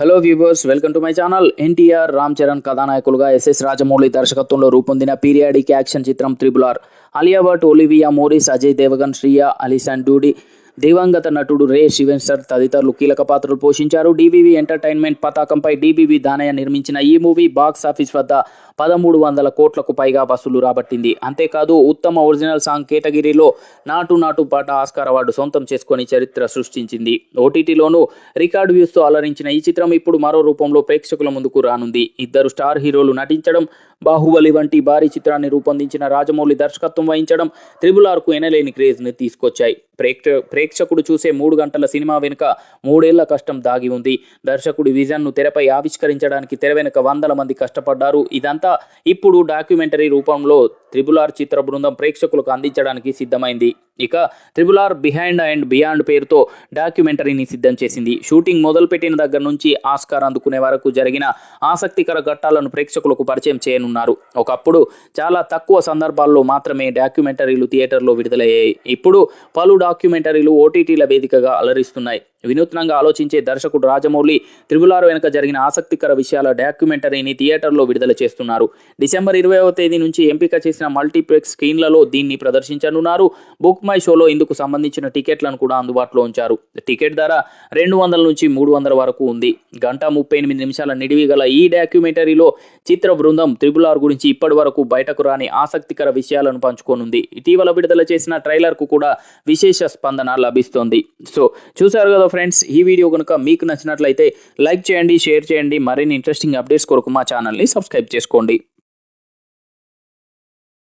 Hello viewers welcome to my channel NTR Ram Charan కథానాయకులుగా SS Rajamouli దర్శకత్వంలో రూపొందిన periodic action చిత్రం triple R Alia Bhatt Olivia Morris Ajay Devgn Shriya Alison Doody దివంగత నటుడు రే శివెన్సర్ తదితరులు కీలక పాత్రలు పోషించారు డీబీవీ ఎంటర్టైన్మెంట్ పతాకంపై డీబీవీ దానయ్య నిర్మించిన ఈ మూవీ బాక్స్ ఆఫీస్ వద్ద పదమూడు వందల కోట్లకు పైగా వసూలు రాబట్టింది. అంతేకాదు ఉత్తమ ఒరిజినల్ సాంగ్ కేటగిరీలో నాటు నాటు పాట ఆస్కార్ అవార్డు సొంతం చేసుకుని చరిత్ర సృష్టించింది. ఓటీటీలోనూ రికార్డు వ్యూస్తో అలరించిన ఈ చిత్రం ఇప్పుడు మరో రూపంలో ప్రేక్షకుల ముందుకు రానుంది. ఇద్దరు స్టార్ హీరోలు నటించడం బాహుబలి వంటి భారీ చిత్రాన్ని రూపొందించిన రాజమౌళి దర్శకత్వం వహించడం త్రిబుల్ ఆర్కు ఎనలేని క్రేజ్ని తీసుకొచ్చాయి. ప్రేక్ష ప్రేక్షకుడు చూసే మూడు గంటల సినిమా వెనుక మూడేళ్ళ కష్టం దాగి ఉంది. దర్శకుడి విజన్ను తెరపై ఆవిష్కరించడానికి తెర వెనుక వందల మంది కష్టపడ్డారు. ఇదంతా ఇప్పుడు డాక్యుమెంటరీ రూపంలో త్రిబుల్ ఆర్ చిత్ర బృందం ప్రేక్షకులకు అందించడానికి సిద్ధమైంది. ఇక triple R behind and beyond పేరుతో డాక్యుమెంటరీని సిద్ధం చేసింది. షూటింగ్ మొదలుపెట్టిన దగ్గర నుంచి ఆస్కార్ అందుకునే వరకు జరిగిన ఆసక్తికర ఘట్టాలను ప్రేక్షకులకు పరిచయం చేయనున్నారు. ఒకప్పుడు చాలా తక్కువ సందర్భాల్లో మాత్రమే డాక్యుమెంటరీలు థియేటర్లో విడుదలయ్యాయి. ఇప్పుడు పలు డాక్యుమెంటరీలు ఓటీటీల వేదికగా అలరిస్తున్నాయి. వినూత్నంగా ఆలోచించే దర్శకుడు రాజమౌళి త్రిబులార్ వెనుక జరిగిన ఆసక్తికర విషయాల డాక్యుమెంటరీని థియేటర్లో విడుదల చేస్తున్నారు. డిసెంబర్ ఇరవైవ తేదీ నుంచి ఎంపిక చేసిన మల్టీప్లెక్స్ స్క్రీన్లలో దీన్ని ప్రదర్శించనున్నారు. బుక్ మై షోలో ఇందుకు సంబంధించిన టికెట్లను కూడా అందుబాటులో ఉంచారు. టికెట్ ధర రెండు వందల నుంచి మూడు వందల వరకు ఉంది. గంట ముప్పై ఎనిమిది నిమిషాల నిడివి గల ఈ డాక్యుమెంటరీలో చిత్ర బృందం త్రిబుల్ ఆర్ గురించి ఇప్పటి వరకు బయటకు రాని ఆసక్తికర విషయాలను పంచుకోనుంది. ఇటీవల విడుదల చేసిన ట్రైలర్కు కూడా విశేష స్పందన లభిస్తోంది. సో చూసారు కదా ఫ్రెండ్స్ ఈ వీడియో కనుక మీకు నచ్చినట్లయితే లైక్ చేయండి షేర్ చేయండి. మరిన్ని ఇంట్రెస్టింగ్ అప్డేట్స్ కొరకు మా ఛానల్ని సబ్స్క్రైబ్ చేసుకోండి.